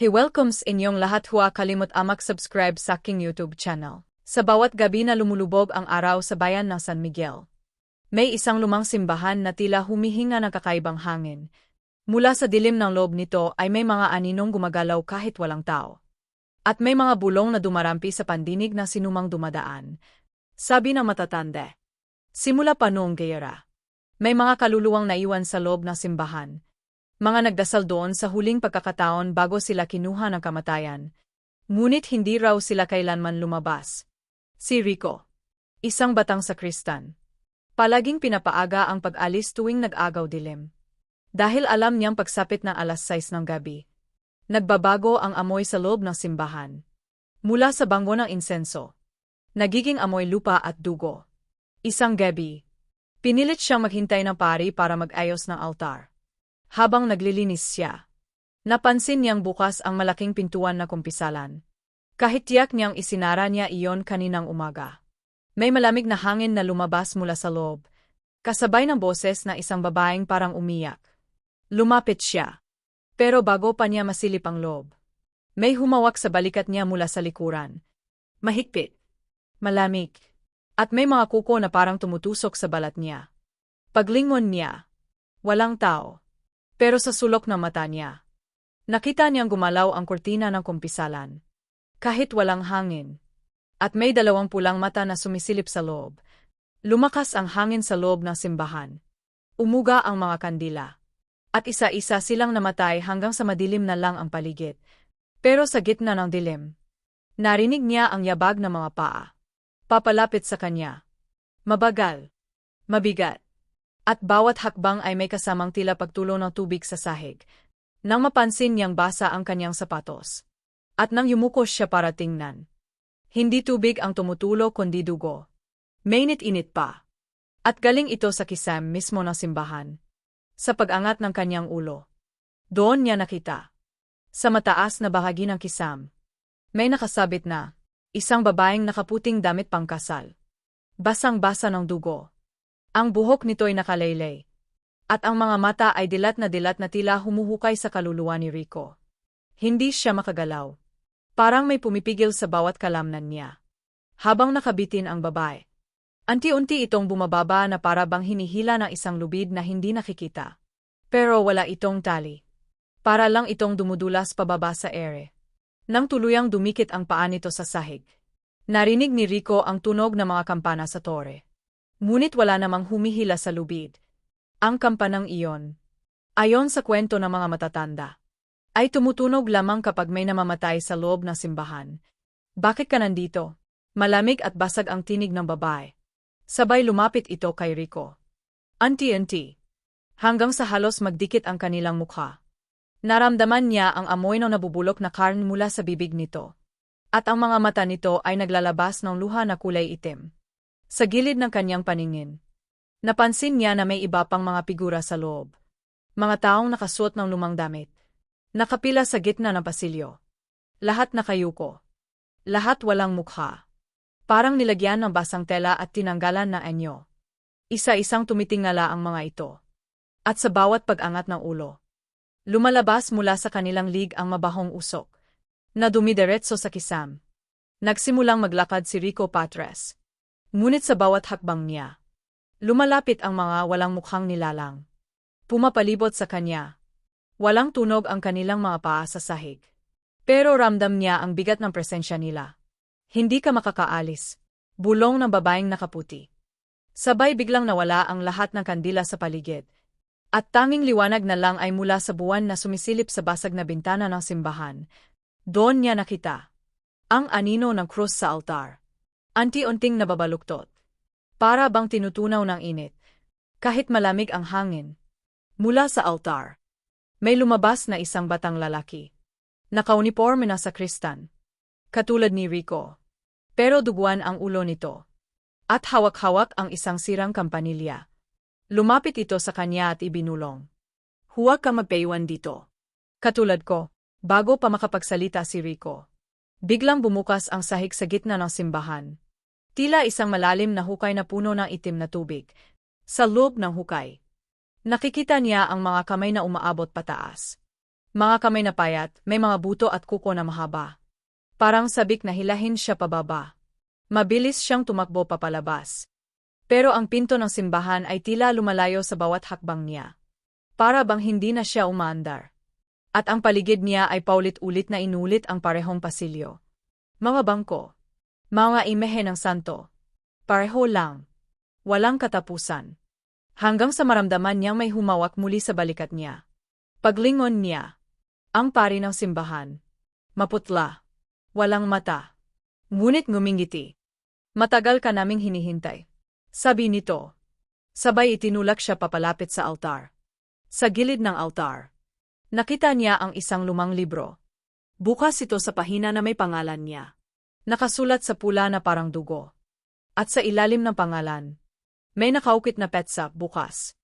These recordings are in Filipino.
He welcomes inyong lahat huwa kalimot amak subscribe sa aking YouTube channel. Sa bawat gabi na lumulubog ang araw sa bayan ng San Miguel. May isang lumang simbahan na tila humihinga ng kakaibang hangin. Mula sa dilim ng loob nito ay may mga aninong gumagalaw kahit walang tao. At may mga bulong na dumarampi sa pandinig na sinumang dumadaan. Sabi ng matatanda. Simula pa noong gayera. May mga kaluluwang naiwan sa loob ng simbahan mga nagdasal doon sa huling pagkakataon bago sila kinuha ng kamatayan. Ngunit hindi raw sila kailanman lumabas. Si Rico. Isang batang sakristan. Palaging pinapaaga ang pag-alis tuwing nag-agaw dilim. Dahil alam niyang pagsapit ng alas 6 ng gabi. Nagbabago ang amoy sa loob ng simbahan. Mula sa banggo ng insenso. Nagiging amoy lupa at dugo. Isang gabi. Pinilit siyang maghintay ng pari para mag-ayos ng altar. Habang naglilinis siya, napansin niyang bukas ang malaking pintuan na kumpisalan. Kahit tiyak niyang isinara niya iyon kaninang umaga. May malamig na hangin na lumabas mula sa loob, kasabay ng boses na isang babaeng parang umiyak. Lumapit siya. Pero bago pa niya masilip ang loob, may humawak sa balikat niya mula sa likuran. Mahigpit. Malamig. At may mga kuko na parang tumutusok sa balat niya. Paglingon niya. Walang tao. Pero sa sulok ng mata niya, nakita niyang gumalaw ang kurtina ng kumpisalan. Kahit walang hangin. At may dalawang pulang mata na sumisilip sa loob. Lumakas ang hangin sa loob ng simbahan. Umuga ang mga kandila. At isa-isa silang namatay hanggang sa madilim na lang ang paligid. Pero sa gitna ng dilim, narinig niya ang yabag ng mga paa. Papalapit sa kanya. Mabagal. Mabigat. At bawat hakbang ay may kasamang tila pagtulo ng tubig sa sahig. Nang mapansin niyang basa ang kanyang sapatos. At nang yumukos siya para tingnan. Hindi tubig ang tumutulo kundi dugo. Mainit-init pa. At galing ito sa kisam mismo ng simbahan. Sa pag-angat ng kanyang ulo. Doon niya nakita. Sa mataas na bahagi ng kisam. May nakasabit na, isang babaeng nakaputing damit pangkasal. Basang-basa ng dugo. Ang buhok nito'y nakalaylay. At ang mga mata ay dilat na dilat na tila humuhukay sa kaluluwa ni Rico. Hindi siya makagalaw. Parang may pumipigil sa bawat kalamnan niya. Habang nakabitin ang babae. Anti-unti itong bumababa na para bang hinihila ng isang lubid na hindi nakikita. Pero wala itong tali. Para lang itong dumudulas pababa sa ere. Nang tuluyang dumikit ang paa nito sa sahig. Narinig ni Rico ang tunog ng mga kampana sa tore. Ngunit wala namang humihila sa lubid. Ang kampanang iyon, ayon sa kwento ng mga matatanda, ay tumutunog lamang kapag may namamatay sa loob ng simbahan. Bakit ka nandito? Malamig at basag ang tinig ng babae. Sabay lumapit ito kay Rico. Anti-anti. Hanggang sa halos magdikit ang kanilang mukha. Naramdaman niya ang amoy ng nabubulok na karn mula sa bibig nito. At ang mga mata nito ay naglalabas ng luha na kulay itim. Sa gilid ng kanyang paningin, napansin niya na may iba pang mga figura sa loob. Mga taong nakasuot ng lumang damit. Nakapila sa gitna ng pasilyo. Lahat nakayuko. Lahat walang mukha. Parang nilagyan ng basang tela at tinanggalan na anyo. Isa-isang tumitingala ang mga ito. At sa bawat pag-angat ng ulo, lumalabas mula sa kanilang lig ang mabahong usok, na dumidiretso sa kisam. Nagsimulang maglakad si Rico Patres. Ngunit sa bawat hakbang niya, lumalapit ang mga walang mukhang nilalang. Pumapalibot sa kanya. Walang tunog ang kanilang mga paa sa sahig. Pero ramdam niya ang bigat ng presensya nila. Hindi ka makakaalis. Bulong ng babaeng nakaputi. Sabay biglang nawala ang lahat ng kandila sa paligid. At tanging liwanag na lang ay mula sa buwan na sumisilip sa basag na bintana ng simbahan. Doon niya nakita ang anino ng krus sa altar. Anti-unting nababaluktot. Para bang tinutunaw ng init. Kahit malamig ang hangin. Mula sa altar. May lumabas na isang batang lalaki. Nakauniforme na sa kristan. Katulad ni Rico. Pero duguan ang ulo nito. At hawak-hawak ang isang sirang kampanilya. Lumapit ito sa kanya at ibinulong. Huwag ka magpayuan dito. Katulad ko, bago pa makapagsalita si Rico. Biglang bumukas ang sahig sa gitna ng simbahan. Tila isang malalim na hukay na puno ng itim na tubig. Sa loob ng hukay. Nakikita niya ang mga kamay na umaabot pataas. Mga kamay na payat, may mga buto at kuko na mahaba. Parang sabik na hilahin siya pababa. Mabilis siyang tumakbo papalabas. Pero ang pinto ng simbahan ay tila lumalayo sa bawat hakbang niya. Para bang hindi na siya umaandar. At ang paligid niya ay paulit-ulit na inulit ang parehong pasilyo. Mga bangko. Mga imehe ng santo. Pareho lang. Walang katapusan. Hanggang sa maramdaman niyang may humawak muli sa balikat niya. Paglingon niya. Ang pari ng simbahan. Maputla. Walang mata. Ngunit ngumingiti. Matagal ka naming hinihintay. Sabi nito. Sabay itinulak siya papalapit sa altar. Sa gilid ng altar. Nakita niya ang isang lumang libro. Bukas ito sa pahina na may pangalan niya. Nakasulat sa pula na parang dugo. At sa ilalim ng pangalan, may nakaukit na petsa bukas.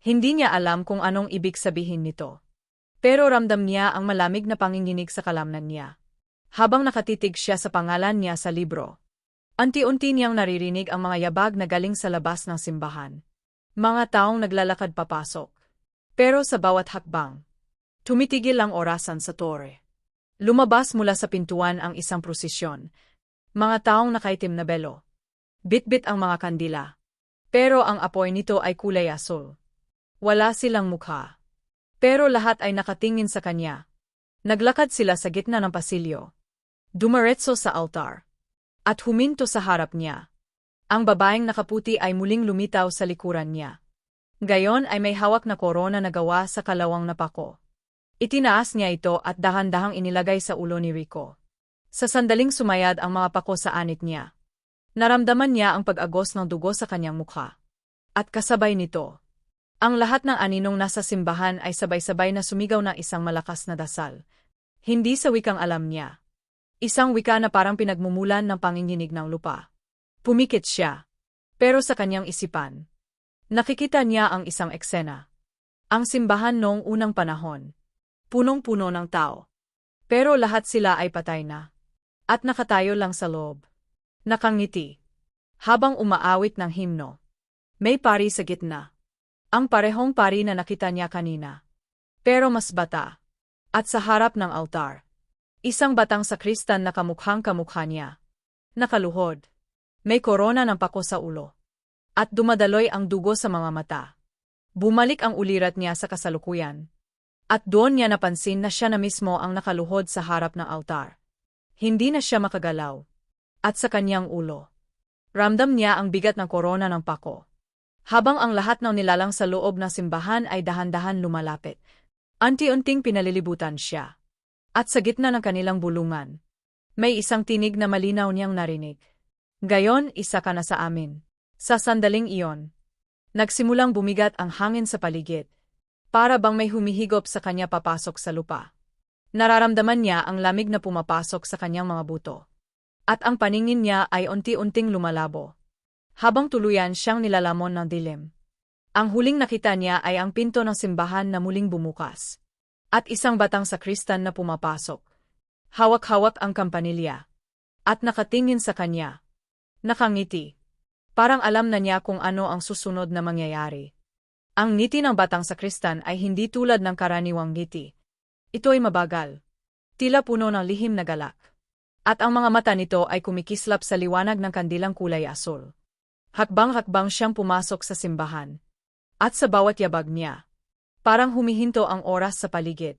Hindi niya alam kung anong ibig sabihin nito. Pero ramdam niya ang malamig na panginginig sa kalamnan niya. Habang nakatitig siya sa pangalan niya sa libro. Unti-unti niyang naririnig ang mga yabag na galing sa labas ng simbahan. Mga taong naglalakad papasok. Pero sa bawat hakbang, Tumitigil ang orasan sa tore. Lumabas mula sa pintuan ang isang prosesyon. Mga taong nakaitim na belo. Bit-bit ang mga kandila. Pero ang apoy nito ay kulay asul. Wala silang mukha. Pero lahat ay nakatingin sa kanya. Naglakad sila sa gitna ng pasilyo. Dumaretso sa altar. At huminto sa harap niya. Ang babaeng nakaputi ay muling lumitaw sa likuran niya. Gayon ay may hawak na korona na gawa sa kalawang napako. Itinaas niya ito at dahan-dahang inilagay sa ulo ni Rico. Sa sandaling sumayad ang mga pako sa anit niya. Naramdaman niya ang pag-agos ng dugo sa kanyang mukha. At kasabay nito, ang lahat ng aninong nasa simbahan ay sabay-sabay na sumigaw ng isang malakas na dasal. Hindi sa wikang alam niya. Isang wika na parang pinagmumulan ng panginginig ng lupa. Pumikit siya. Pero sa kanyang isipan, nakikita niya ang isang eksena. Ang simbahan noong unang panahon punong-puno ng tao. Pero lahat sila ay patay na. At nakatayo lang sa loob. Nakangiti. Habang umaawit ng himno. May pari sa gitna. Ang parehong pari na nakita niya kanina. Pero mas bata. At sa harap ng altar. Isang batang sakristan na kamukhang kamukha niya. Nakaluhod. May korona ng pako sa ulo. At dumadaloy ang dugo sa mga mata. Bumalik ang ulirat niya sa kasalukuyan. At doon niya napansin na siya na mismo ang nakaluhod sa harap ng altar. Hindi na siya makagalaw. At sa kanyang ulo. Ramdam niya ang bigat ng korona ng pako. Habang ang lahat ng nilalang sa loob ng simbahan ay dahan-dahan lumalapit. Anti-unting pinalilibutan siya. At sa gitna ng kanilang bulungan, may isang tinig na malinaw niyang narinig. Gayon, isa ka na sa amin. Sa sandaling iyon, nagsimulang bumigat ang hangin sa paligid. Para bang may humihigop sa kanya papasok sa lupa. Nararamdaman niya ang lamig na pumapasok sa kanyang mga buto. At ang paningin niya ay unti-unting lumalabo. Habang tuluyan siyang nilalamon ng dilim. Ang huling nakita niya ay ang pinto ng simbahan na muling bumukas. At isang batang sakristan na pumapasok. Hawak-hawak ang kampanilya. At nakatingin sa kanya. Nakangiti. Parang alam na niya kung ano ang susunod na mangyayari. Ang ngiti ng batang sakristan ay hindi tulad ng karaniwang ngiti. Ito ay mabagal. Tila puno ng lihim na galak. At ang mga mata nito ay kumikislap sa liwanag ng kandilang kulay asul. Hakbang-hakbang siyang pumasok sa simbahan. At sa bawat yabag niya, parang humihinto ang oras sa paligid.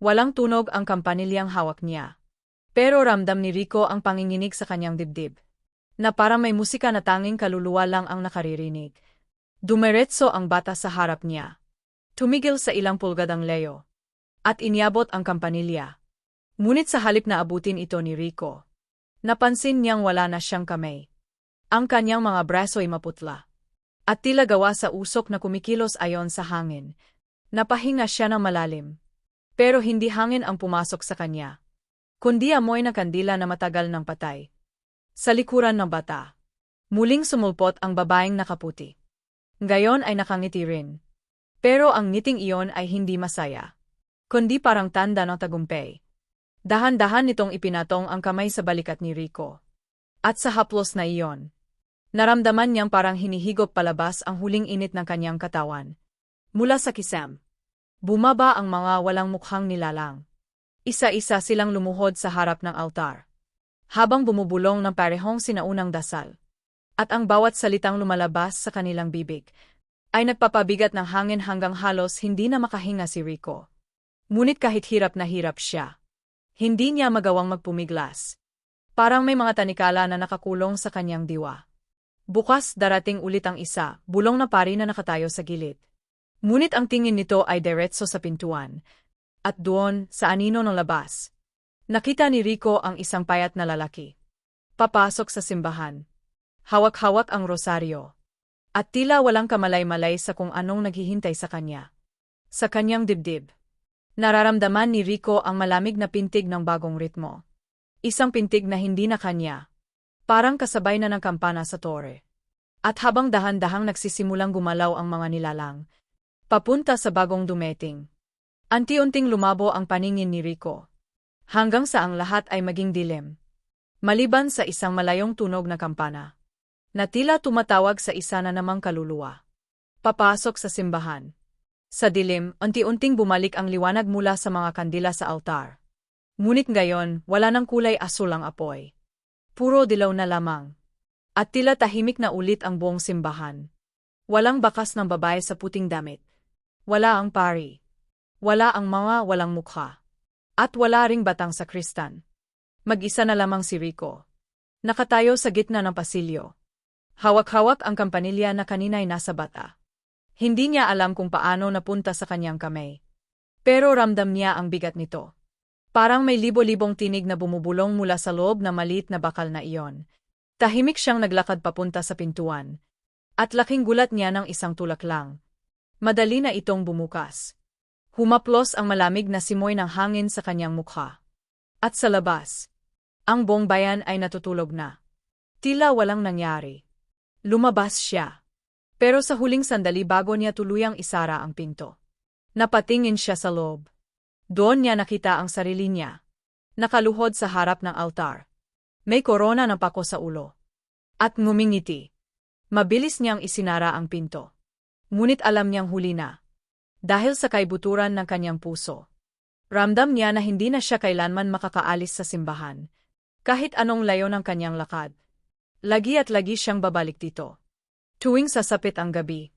Walang tunog ang kampanilyang hawak niya. Pero ramdam ni Rico ang panginginig sa kanyang dibdib. Na parang may musika na tanging kaluluwa lang ang nakaririnig. Dumeretso ang bata sa harap niya. Tumigil sa ilang pulgadang Leo. At iniabot ang kampanilya. Ngunit sa halip na abutin ito ni Rico, napansin niyang wala na siyang kamay. Ang kanyang mga braso ay maputla. At tila gawa sa usok na kumikilos ayon sa hangin. Napahinga siya ng malalim. Pero hindi hangin ang pumasok sa kanya. Kundi amoy na kandila na matagal ng patay. Sa likuran ng bata. Muling sumulpot ang babaeng nakaputi. Gayon ay nakangiti rin. Pero ang ngiting iyon ay hindi masaya. Kundi parang tanda ng tagumpay. Dahan-dahan nitong ipinatong ang kamay sa balikat ni Rico. At sa haplos na iyon, naramdaman niyang parang hinihigop palabas ang huling init ng kanyang katawan. Mula sa kisam. Bumaba ang mga walang mukhang nilalang. Isa-isa silang lumuhod sa harap ng altar. Habang bumubulong ng parehong sinaunang dasal. At ang bawat salitang lumalabas sa kanilang bibig ay nagpapabigat ng hangin hanggang halos hindi na makahinga si Rico. Ngunit kahit hirap na hirap siya, hindi niya magawang magpumiglas. Parang may mga tanikala na nakakulong sa kanyang diwa. Bukas darating ulit ang isa, bulong na pari na nakatayo sa gilid. Ngunit ang tingin nito ay diretso sa pintuan. At doon, sa anino ng labas, nakita ni Rico ang isang payat na lalaki. Papasok sa simbahan. Hawak-hawak ang rosaryo. At tila walang kamalay-malay sa kung anong naghihintay sa kanya. Sa kanyang dibdib. Nararamdaman ni Rico ang malamig na pintig ng bagong ritmo. Isang pintig na hindi na kanya. Parang kasabay na ng kampana sa tore. At habang dahan-dahang nagsisimulang gumalaw ang mga nilalang, Papunta sa bagong dumeting. Anti-unting lumabo ang paningin ni Rico. Hanggang sa ang lahat ay maging dilim. Maliban sa isang malayong tunog na kampana. Na tila tumatawag sa isa na namang kaluluwa. Papasok sa simbahan. Sa dilim, unti-unting bumalik ang liwanag mula sa mga kandila sa altar. Ngunit ngayon, wala nang kulay asul ang apoy. Puro dilaw na lamang. At tila tahimik na ulit ang buong simbahan. Walang bakas ng babae sa puting damit. Wala ang pari. Wala ang mga walang mukha. At wala ring batang sa kristan. Mag-isa na lamang si Rico. Nakatayo sa gitna ng pasilyo. Hawak-hawak ang kampanilya na kanina'y nasa bata. Hindi niya alam kung paano napunta sa kanyang kamay. Pero ramdam niya ang bigat nito. Parang may libo-libong tinig na bumubulong mula sa loob na malit na bakal na iyon. Tahimik siyang naglakad papunta sa pintuan. At laking gulat niya ng isang tulak lang. Madali na itong bumukas. Humaplos ang malamig na simoy ng hangin sa kanyang mukha. At sa labas, ang buong bayan ay natutulog na. Tila walang nangyari. Lumabas siya. Pero sa huling sandali bago niya tuluyang isara ang pinto. Napatingin siya sa loob. Doon niya nakita ang sarili niya. Nakaluhod sa harap ng altar. May korona ng pako sa ulo. At ngumingiti. Mabilis niyang isinara ang pinto. Ngunit alam niyang huli na. Dahil sa kaibuturan ng kanyang puso. Ramdam niya na hindi na siya kailanman makakaalis sa simbahan. Kahit anong layo ng kanyang lakad. Lagi at lagi siyang babalik dito. Tuwing sasapit ang gabi.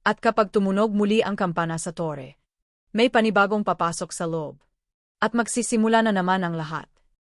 At kapag tumunog muli ang kampana sa tore. May panibagong papasok sa loob. At magsisimula na naman ang lahat.